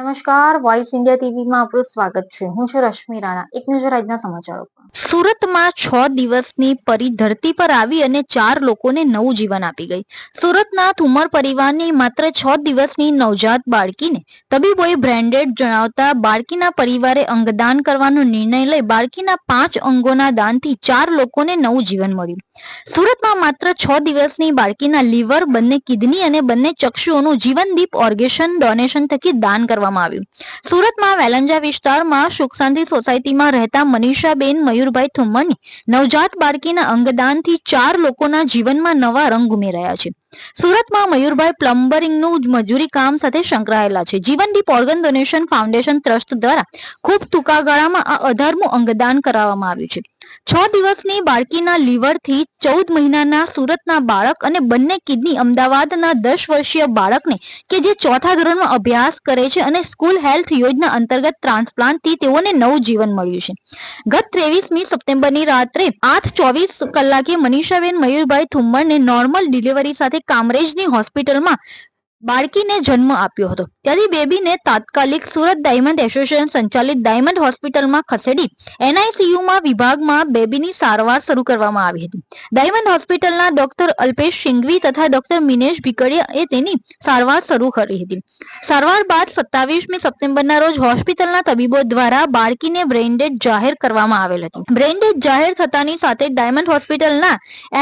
નમસ્કાર voice India ટીવીમાં આપનું સ્વાગત છે. હું છું રશ્મિ રાણા. એક નજર આજના સમાચારો સુરતમાં છ દિવસની પરી ધરતી પર આવી અને ચાર લોકોને નવું જીવન આપી ગઈ. સુરતના ઠુમર પરિવારની માત્ર છ દિવસની નવજાત બાળકીને તબીબોએ બ્રેન્ડેડ જણાવતા બાળકીના પરિવારે અંગદાન કરવાનો નિર્ણય લઈ બાળકીના પાંચ અંગોના દાનથી ચાર લોકોને નવું જીવન મળ્યું. સુરતમાં માત્ર છ દિવસની બાળકીના લીવર, બંને કિડની અને બંને ચક્ષુઓનું જીવનદીપ ઓર્ગેશન ડોનેશન થકી દાન કરવામાં આવ્યું. સુરતમાં વેલંજા વિસ્તારમાં સુખ શાંતિ સોસાયટીમાં રહેતા મનીષાબેન, મયુરભાઈ થુમ્મની નવજાત બાળકીના અંગદાનથી ચાર લોકોના જીવનમાં નવા રંગ ઉમેરાયા છે. સુરતમાં મયુરભાઈ પ્લમ્બરિંગનું મજૂરી કામ સાથે સંકળાયેલા છે. Jeevandeep organ donation foundation trust દ્વારા ખૂબ ટૂંકા ગાળામાં આ અઢારમું અંગદાન કરાવવામાં આવ્યું છે. છ દિવસની બાળકીના લીવરથી ચૌદ મહિનાના સુરતના બાળક અને બંને કિડની અમદાવાદના દસ વર્ષીય બાળકને કે જે ચોથા ધોરણમાં અભ્યાસ કરે છે અને સ્કૂલ હેલ્થ યોજના અંતર્ગત ટ્રાન્સપ્લાન્ટથી તેઓને નવું જીવન મળ્યું છે. ગત ત્રેવીસમી સપ્ટેમ્બરની રાત્રે આઠ ચોવીસ કલાકે મનીષાબેન મયુરભાઈ થુમ્મરને નોર્મલ ડિલિવરી સાથે કામરેજની હોસ્પિટલમાં બાળકીને જન્મ આપ્યો હતો. ત્યાંથી બેબીને તાત્કાલિક સુરત ડાયમંડ એસોસિએશન સંચાલિત ડાયમંડ હોસ્પિટલમાં ખસેડી એનઆઈસીયુમાં વિભાગમાં બેબીની સારવાર શરૂ કરવામાં આવી હતી. ડાયમંડ હોસ્પિટલના ડોક્ટર અલ્પેશ સિંઘવી તથા ડોક્ટર મિનેશ ભીકડિયાએ તેની સારવાર શરૂ કરી હતી. સારવાર બાદ સત્તાવીસમી સપ્ટેમ્બરના રોજ હોસ્પિટલના તબીબો દ્વારા બાળકીને બ્રેઇનડેડ જાહેર કરવામાં આવેલ હતી. બ્રેઇનડેડ જાહેર થતાની સાથે ડાયમંડ હોસ્પિટલના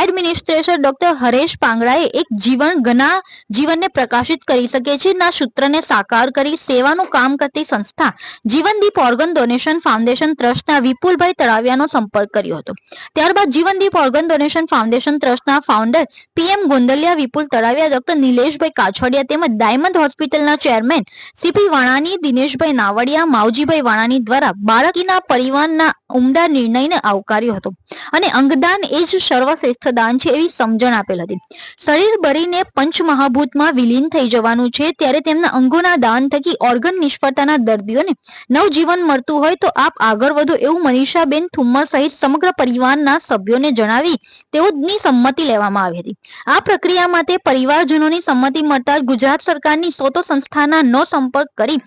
એડમિનિસ્ટ્રેટર ડોક્ટર હરેશ પાંગડાએ એક જીવન ઘના જીવનને પ્રકાશિત કરી શકે છે. ના સૂત્રને સાકાર કરી સેવાનું કામ કરતી સંસ્થા જીવનદીપ ઓર્ગન ડોનેશન ફાઉન્ડેશન ટ્રસ્ટના વિપુલભાઈ તળાવિયાનો સંપર્ક કર્યો હતો. ત્યારબાદ જીવનદીપ ઓર્ગન ડોનેશન ફાઉન્ડેશન ટ્રસ્ટના founder PM Gondaliya Vipul Talaviya, doctor Nileshbhai Kachhadiya તેમજ ડાયમંડ હોસ્પિટલના ચેરમેન સીપી વાણાની દિનેશભાઈ નાવડિયા, માવજીભાઈ વાણાની દ્વારા બાળકીના પરિવારના ઉમદા નિર્ણયને આવકાર્યો હતો. અને અંગદાન એ જ સર્વશ્રેષ્ઠ દાન છે એવી સમજણ આપેલ હતી. શરીર બરીને પંચમહાભૂતમાં વિલીન થઈ જવાનું છે, ત્યારે તેમના અંગોના દાન થકી ઓર્ગન નિષ્ફળતાના દર્દીઓને નવજીવન મળતું હોય તો આપ આગળ વધો એવું મનીષાબેન થુમ્મર સહિત સમગ્ર પરિવારના સભ્યોને જણાવી તેઓની સંમતિ લેવામાં આવી હતી. આ પ્રક્રિયા માટે પરિવારજનોની સંમતિ મળતા ગુજરાત સરકારની સોતો સંસ્થાના નો સંપર્ક કરી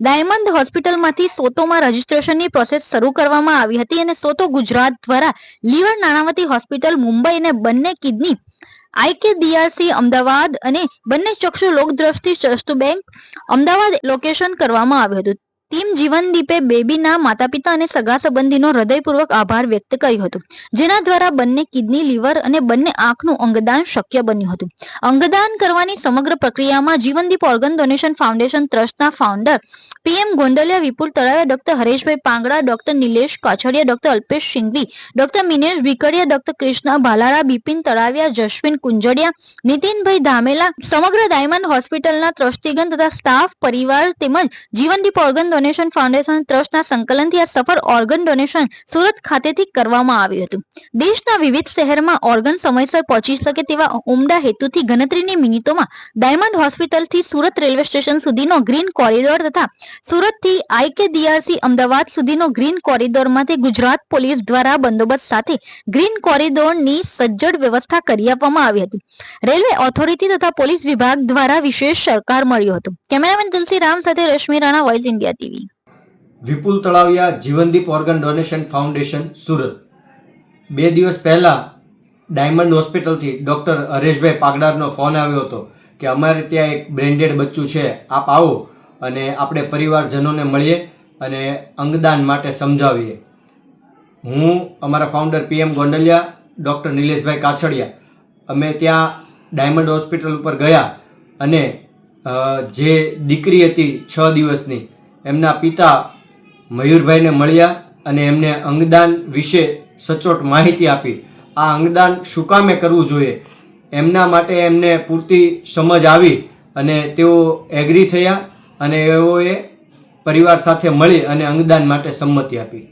ડાયમંડ હોસ્પિટલમાંથી સોતોમાં રજીસ્ટ્રેશનની પ્રોસેસ શરૂ કરવામાં આવી હતી અને સોતો ગુજરાત દ્વારા લીવર નાણાવતી હોસ્પિટલ મુંબઈ અને બંને કિડની આઈકે ડીઆરસી અમદાવાદ અને બંને ચક્ષુ Lokdrishti trust bank Ahmedabad location કરવામાં આવ્યું હતું. ટીમ જીવનદીપે બેબીના માતા પિતા અને સગા સંબંધીનો હૃદયપૂર્વક આભાર વ્યક્ત કર્યો હતો. જેના દ્વારા બંને કિડની, લીવર અને બંને આંખનું અંગદાન શક્ય બન્યું હતું. અંગદાન કરવાની સમગ્ર પ્રક્રિયામાં જીવનદીપ ઓર્ગન ડોનેશન ફાઉન્ડેશન ટ્રસ્ટના founder PM Gondaliya, Vipul Talave doctor Hareshbhai Pangada, doctor Nilesh Kachhadiya, doctor Alpesh Singhvi, doctor Minesh Bhikadiya, doctor Krishna Bhalara, Bipin Talaviya Jashvin Kunjadiya, Nitinbhai Dhamela, સમગ્ર ડાયમંડ હોસ્પિટલના ટ્રસ્ટીગણ તથા સ્ટાફ, પરિવાર તેમજ જીવનદીપ organ donation foundation ટ્રસ્ટના સંકલનથી આ સફળ organ donation Surat ખાતેથી કરવામાં આવ્યું હતું. દેશના વિવિધ શહેરમાં ઓર્ગન સમયસર પહોંચી શકે તેવા ઉમદા હેતુથી ગણતરીની મિનિટોમાં ડાયમંડ હોસ્પિટલથી સુરત રેલવે સ્ટેશન સુધીનો ગ્રીન કોરિડોર તથા સુરતથી આઈકેડીઆરસી અમદાવાદ સુધીનો ગ્રીન કોરિડોરમાંથી ગુજરાત પોલીસ દ્વારા બંદોબસ્ત સાથે ગ્રીન કોરિડોરની સજ્જડ વ્યવસ્થા કરી આપવામાં આવી હતી. રેલવે ઓથોરિટી તથા પોલીસ વિભાગ દ્વારા વિશેષ સરકાર મળ્યો હતો. કેમેરામેન તુલસીરામ સાથે Rashmi Rana voice India TV Vipul Talaviya Jeevandeep organ donation foundation, Surat. બે દિવસ પહેલાં ડાયમંડ હોસ્પિટલથી ડૉક્ટર હરેશભાઈ પાગડારનો ફોન આવ્યો હતો કે અમારે ત્યાં એક બ્રેન્ડેડ બચ્ચું છે, આપ આવો અને આપણે પરિવારજનોને મળીએ અને અંગદાન માટે સમજાવીએ. હું અમારા founder PM Gondaliya, doctor Nileshbhai Kachhadiya, અમે ત્યાં ડાયમંડ હોસ્પિટલ ઉપર ગયા અને જે દીકરી હતી છ દિવસની એમના પિતા મયુરભાઈને મળ્યા અને એમને અંગદાન વિશે સચોટ માહિતી આપી. આ અંગદાન શું કામે કરવું જોઈએ? એમના માટે એમને પૂરતી સમજ આવી અને તેઓ એગ્રી થયા અને એઓએ પરિવાર સાથે મળી અને અંગદાન માટે સંમતિ આપી.